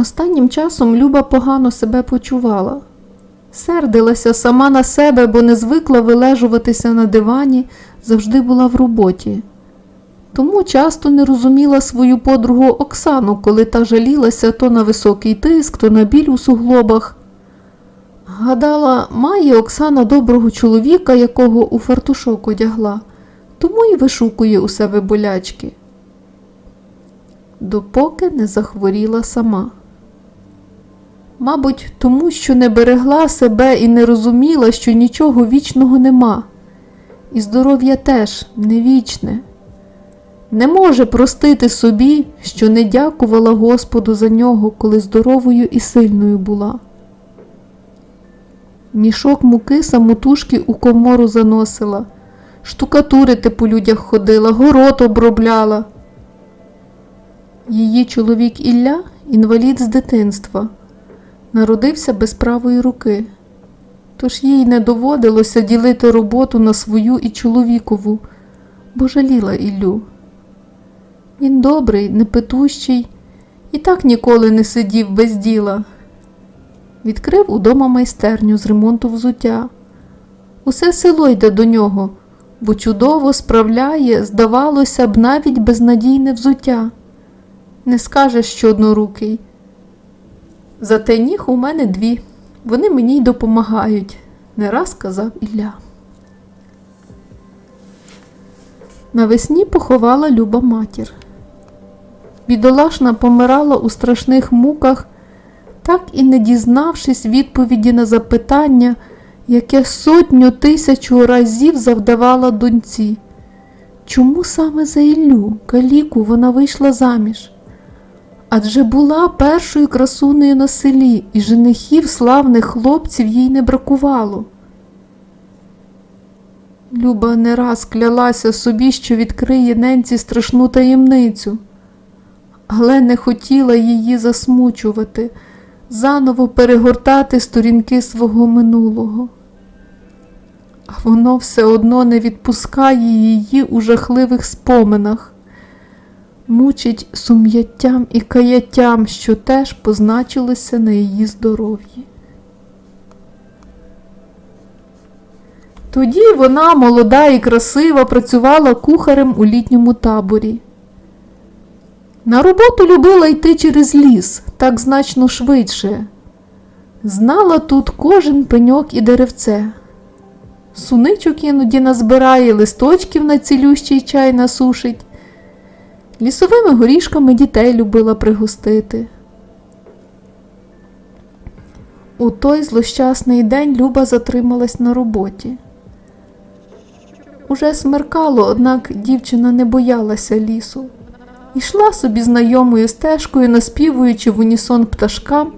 Останнім часом Люба погано себе почувала. Сердилася сама на себе, бо не звикла вилежуватися на дивані, завжди була в роботі. Тому часто не розуміла свою подругу Оксану, коли та жалілася то на високий тиск, то на біль у суглобах. Гадала, має Оксана доброго чоловіка, якого у фартушок одягла, тому й вишукує у себе болячки. Допоки не захворіла сама. Мабуть, тому що не берегла себе і не розуміла, що нічого вічного нема, і здоров'я теж не вічне. Не може простити собі, що не дякувала Господу за нього, коли здоровою і сильною була. Мішок муки самотужки у комору заносила, штукатурити по людях ходила, город обробляла. Її чоловік Ілля інвалід з дитинства, народився без правої руки, тож їй не доводилося ділити роботу на свою і чоловікову, бо жаліла Іллю. Він добрий, непетущий, і так ніколи не сидів без діла. Відкрив удома майстерню з ремонту взуття. Усе село йде до нього, бо чудово справляє, здавалося б, навіть безнадійне взуття. Не скажеш, що однорукий. Зате ніг у мене дві. Вони мені й допомагають, не раз казав Ілля. Навесні поховала Люба матір. Бідолашна помирала у страшних муках, так і не дізнавшись відповіді на запитання, яке сотню тисячу разів завдавала доньці. Чому саме за Іллю, каліку, вона вийшла заміж? Адже була першою красунею на селі, і женихів славних хлопців їй не бракувало. Люба не раз клялася собі, що відкриє ненці страшну таємницю, але не хотіла її засмучувати, заново перегортати сторінки свого минулого. А воно все одно не відпускає її у жахливих споминах, мучить сум'яттям і каяттям, що теж позначилося на її здоров'ї. Тоді вона, молода і красива, працювала кухарем у літньому таборі. На роботу любила йти через ліс, так значно швидше. Знала тут кожен пеньок і деревце. Суничок іноді назбирає, листочків на цілющий чай насушить. Лісовими горішками дітей любила пригостити. У той злощасний день Люба затрималась на роботі. Уже смеркало, однак дівчина не боялася лісу. Ішла собі знайомою стежкою, наспівуючи в унісон пташкам,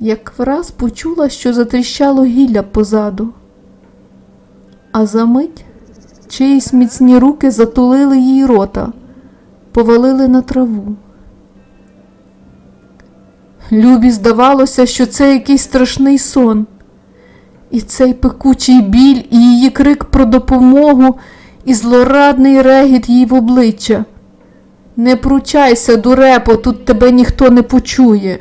як враз почула, що затріщало гілля позаду. А за мить чиїсь міцні руки затулили їй рота, повалили на траву. Любі здавалося, що це якийсь страшний сон. І цей пекучий біль, і її крик про допомогу, і злорадний регіт їй в обличчя. Не пручайся, дурепо, тут тебе ніхто не почує.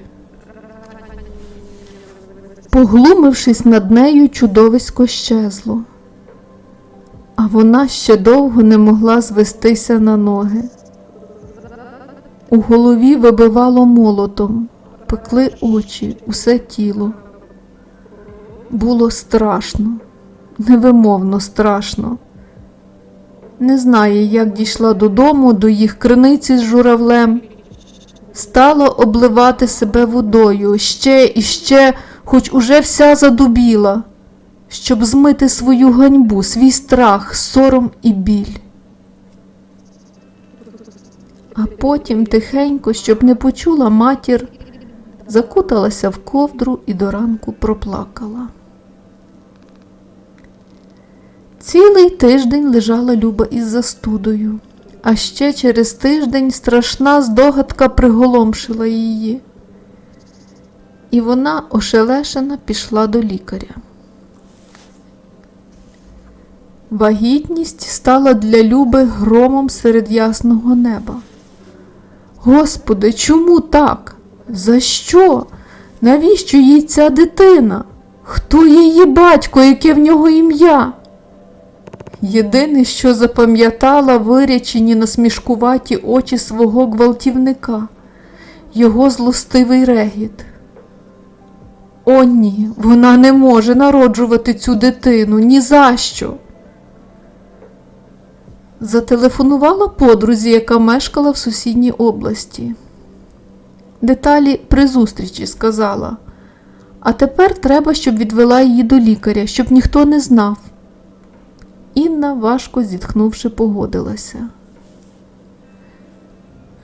Поглумившись над нею, чудовисько щезло, а вона ще довго не могла звестися на ноги. У голові вибивало молотом, пекли очі, усе тіло. Було страшно, невимовно страшно. Не знає, як дійшла додому, до їх криниці з журавлем. Стала обливати себе водою ще і ще, хоч уже вся задубіла, щоб змити свою ганьбу, свій страх, сором і біль. А потім тихенько, щоб не почула матір, закуталася в ковдру і до ранку проплакала. Цілий тиждень лежала Люба із застудою, а ще через тиждень страшна здогадка приголомшила її. І вона, ошелешена, пішла до лікаря. Вагітність стала для Люби громом серед ясного неба. Господи, чому так? За що? Навіщо їй ця дитина? Хто її батько, яке в нього ім'я? Єдине, що запам'ятала вирячені насмішкуваті очі свого гвалтівника, його злостивий регіт. О, ні, вона не може народжувати цю дитину ні за що. Зателефонувала подрузі, яка мешкала в сусідній області. Деталі при зустрічі сказала. А тепер треба, щоб відвела її до лікаря, щоб ніхто не знав. Інна, важко зітхнувши, погодилася.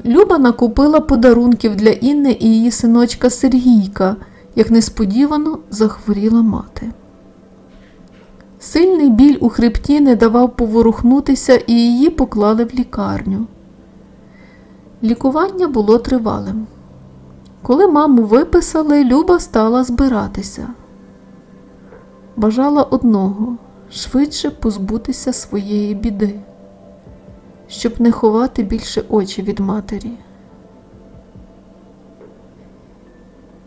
Люба накупила подарунків для Інни і її синочка Сергійка, як несподівано захворіла мати. Сильний біль у хребті не давав поворухнутися і її поклали в лікарню. Лікування було тривалим. Коли маму виписали, Люба стала збиратися. Бажала одного швидше позбутися своєї біди, щоб не ховати більше очі від матері.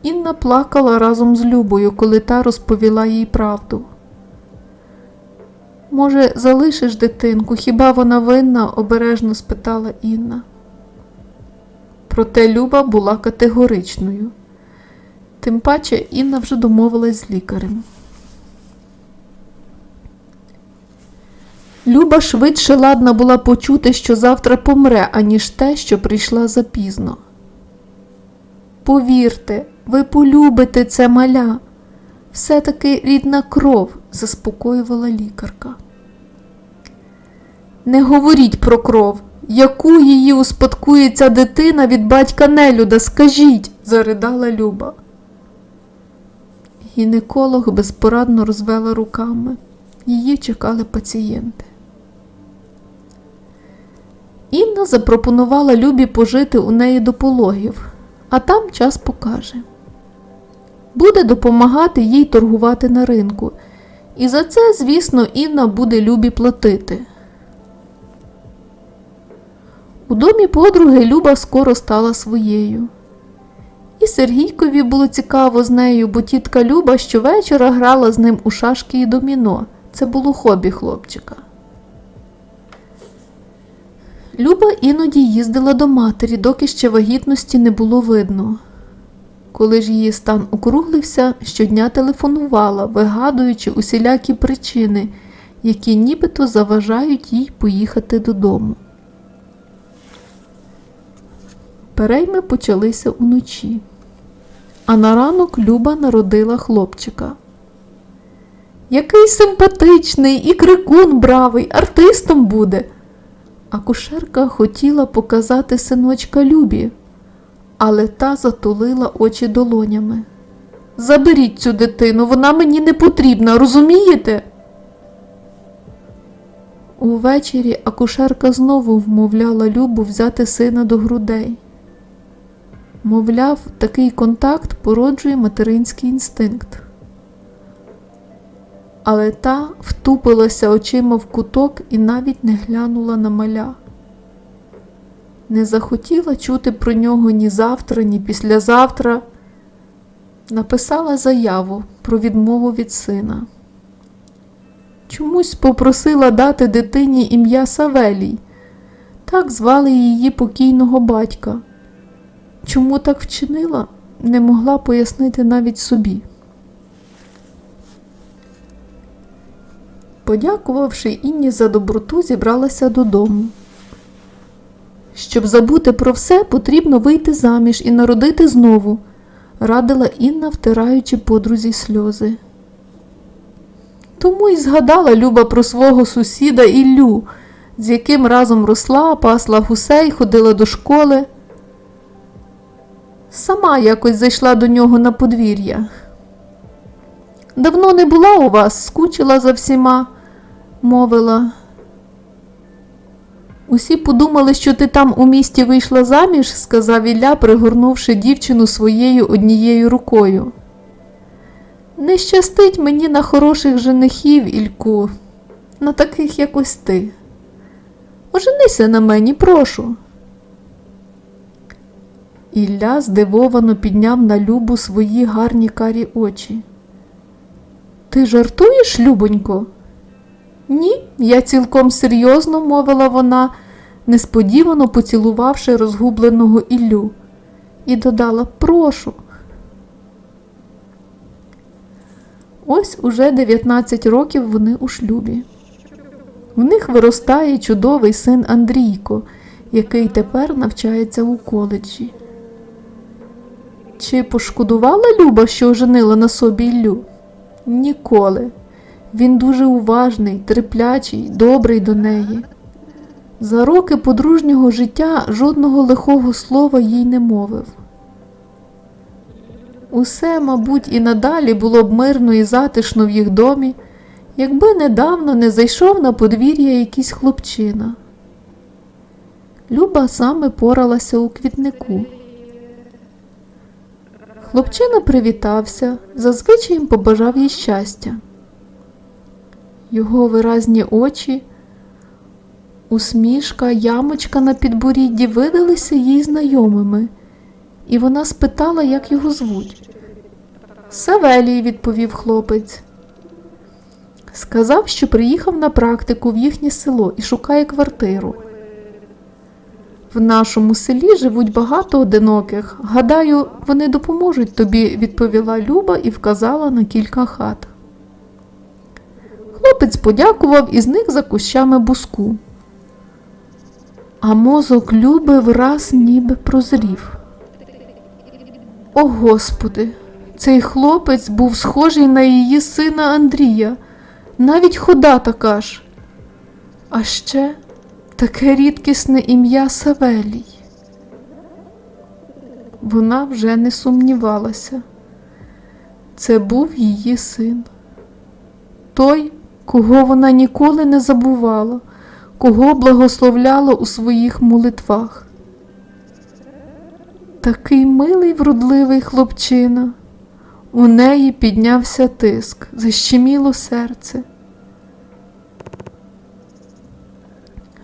Інна плакала разом з Любою, коли та розповіла їй правду. Може, залишиш дитинку, хіба вона винна? обережно спитала Інна. Проте Люба була категоричною. Тим паче Інна вже домовилась з лікарем. Люба швидше ладна була почути, що завтра помре, аніж те, що прийшла запізно. Повірте, ви полюбите це маля. Все-таки рідна кров, заспокоювала лікарка. Не говоріть про кров, яку її успадкує ця дитина від батька Нелюда, скажіть, заридала Люба. Гінеколог безпорадно розвела руками. Її чекали пацієнти. Інна запропонувала Любі пожити у неї до пологів, а там час покаже. Буде допомагати їй торгувати на ринку, і за це, звісно, Інна буде Любі платити. У домі подруги Люба скоро стала своєю. І Сергійкові було цікаво з нею, бо тітка Люба щовечора грала з ним у шашки і доміно. Це було хобі хлопчика. Люба іноді їздила до матері, доки ще вагітності не було видно. Коли ж її стан округлився, щодня телефонувала, вигадуючи усілякі причини, які нібито заважають їй поїхати додому. Перейми почалися уночі, а на ранок Люба народила хлопчика. Який симпатичний і крикун бравий, артистом буде. Акушерка хотіла показати синочка Любі, але та затулила очі долонями. Заберіть цю дитину, вона мені не потрібна, розумієте? Увечері акушерка знову вмовляла Любу взяти сина до грудей. Мовляв, такий контакт породжує материнський інстинкт. Але та втупилася очима в куток і навіть не глянула на маля. Не захотіла чути про нього ні завтра, ні післязавтра. Написала заяву про відмову від сина. Чомусь попросила дати дитині ім'я Савелій. Так звали її покійного батька. Чому так вчинила, не могла пояснити навіть собі. Подякувавши Інні за доброту, зібралася додому. Щоб забути про все, потрібно вийти заміж і народити знову, радила Інна, втираючи подрузі сльози. Тому й згадала Люба про свого сусіда Іллю, з яким разом росла, пасла гусей, ходила до школи. Сама якось зайшла до нього на подвір'я. Давно не була у вас, скучила за всіма, мовила. Усі подумали, що ти там у місті вийшла заміж, сказав Ілля, пригорнувши дівчину своєю однією рукою. Не щастить мені на хороших женихів, Ільку, на таких, як ось ти. Оженися на мені, прошу. Ілля здивовано підняв на Любу свої гарні карі очі. Ти жартуєш, Любонько? Ні, я цілком серйозно, мовила вона, несподівано поцілувавши розгубленого Іллю, і додала прошу. Ось уже 19 років вони у шлюбі. В них виростає чудовий син Андрійко, який тепер навчається у коледжі. Чи пошкодувала Люба, що оженила на собі Іллю? Ніколи. Він дуже уважний, терплячий, добрий до неї. За роки подружнього життя жодного лихого слова їй не мовив. Усе, мабуть, і надалі було б мирно і затишно в їх домі, якби недавно не зайшов на подвір'я якийсь хлопчина. Люба саме поралася у квітнику. Хлопчина привітався, зазвичай їм побажав їй щастя. Його виразні очі, усмішка, ямочка на підборідді видалися їй знайомими, і вона спитала, як його звуть. Савелій, відповів хлопець. Сказав, що приїхав на практику в їхнє село і шукає квартиру. В нашому селі живуть багато одиноких. Гадаю, вони допоможуть тобі, відповіла Люба і вказала на кілька хат. Хлопець подякував і зник за кущами буску. А мозок Люби враз ніби прозрів. О Господи, цей хлопець був схожий на її сина Андрія, навіть хода така ж. А ще таке рідкісне ім'я Савелій. Вона вже не сумнівалася. Це був її син. Той, кого вона ніколи не забувала, кого благословляла у своїх молитвах. Такий милий вродливий хлопчина. У неї піднявся тиск, защеміло серце.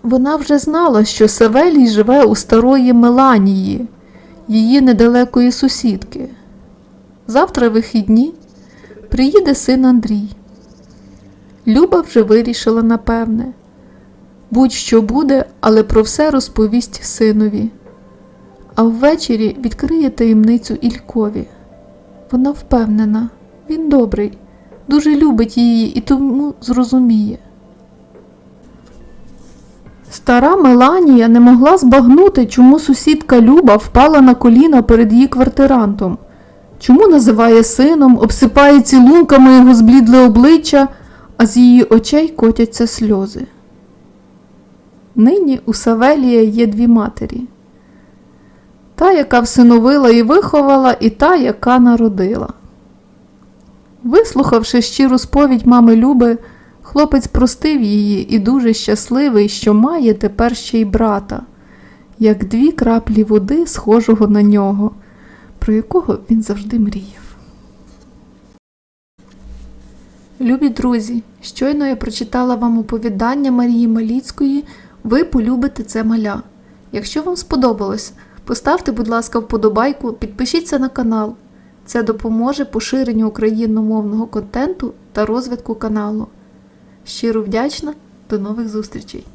Вона вже знала, що Савелій живе у старої Меланії, її недалекої сусідки. Завтра вихідні приїде син Андрій. Люба вже вирішила напевне. Будь-що буде, але про все розповість синові. А ввечері відкриє таємницю Ількові. Вона впевнена, він добрий, дуже любить її і тому зрозуміє. Стара Меланія не могла збагнути, чому сусідка Люба впала на коліна перед її квартирантом, чому називає сином, обсипає цілунками його зблідле обличчя, а з її очей котяться сльози. Нині у Савелія є дві матері та, яка всиновила і виховала, і та, яка народила. Вислухавши щиру сповідь мами Люби, хлопець простив її і дуже щасливий, що має тепер ще й брата, як дві краплі води, схожого на нього, про якого він завжди мріяв. Любі друзі, щойно я прочитала вам оповідання Марії Маліцької Ви полюбите це маля. Якщо вам сподобалось, поставте, будь ласка, вподобайку, підпишіться на канал. Це допоможе поширенню україномовного контенту та розвитку каналу. Щиро вдячна, до нових зустрічей!